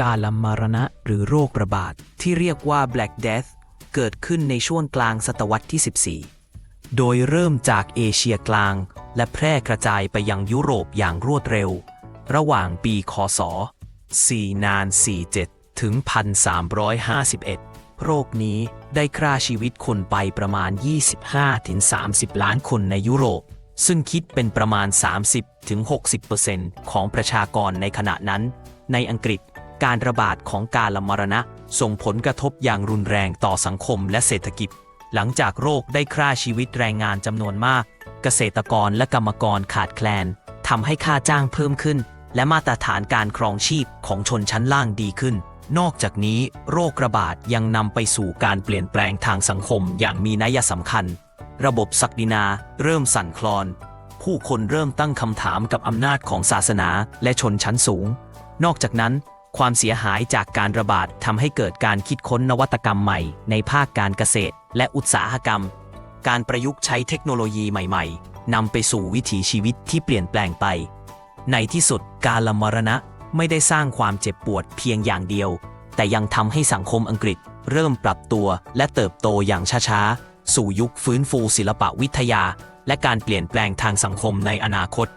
การลมรณะหรือโรคระบาด ที่เรียกว่า Black Death เกิดขึ้นในช่วงกลางศตวรรษที่ 14 โดยเริ่มจากเอเชียกลาง และแพร่กระจายไปยังยุโรปอย่างรวดเร็ว ระหว่างปีคศ 4 นาน 47 ถึง 1351 โรคนี้ได้ฆ่าชีวิตคนไปประมาณ 25-30 ล้านคนในยุโรป ซึ่งคิดเป็นประมาณ 30-60%ของประชากรในขณะนั้น ในอังกฤษ การระบาดของการละมรณะ ส่งผลกระทบอย่างรุนแรงต่อสังคมและเศรษฐกิจ หลังจากโรคได้ฆ่าชีวิตแรงงานจำนวนมาก เกษตรกรและกรรมกรขาดแคลนทำให้ค่าจ้างเพิ่มขึ้น และมาตรฐานการครองชีพของชนชั้นล่างดีขึ้น นอกจากนี้ โรคระบาดยังนำไปสู่การเปลี่ยนแปลงทางสังคมอย่างมีนัยสำคัญ ระบบศักดินา เริ่มสั่นคลอน ผู้คนเริ่มตั้งคำถามกับอำนาจของศาสนาและชนชั้นสูง นอกจากนั้น ความเสียหายจากการระบาดทำให้เกิดการคิดค้นนวัตกรรมใหม่ ในภาคการเกษตร และอุตสาหกรรม การประยุกต์ใช้เทคโนโลยีใหม่ ๆนำไปสู่วิถีชีวิตที่เปลี่ยนแปลงไป ในที่สุดการละมรณะไม่ได้สร้างความเจ็บปวดเพียงอย่างเดียว แต่ยังทำให้สังคมอังกฤษ เริ่มปรับตัวและเติบโตอย่างช้าๆ สู่ยุคฟื้นฟูศิลปะวิทยา และการเปลี่ยนแปลงทางสังคมในอนาคต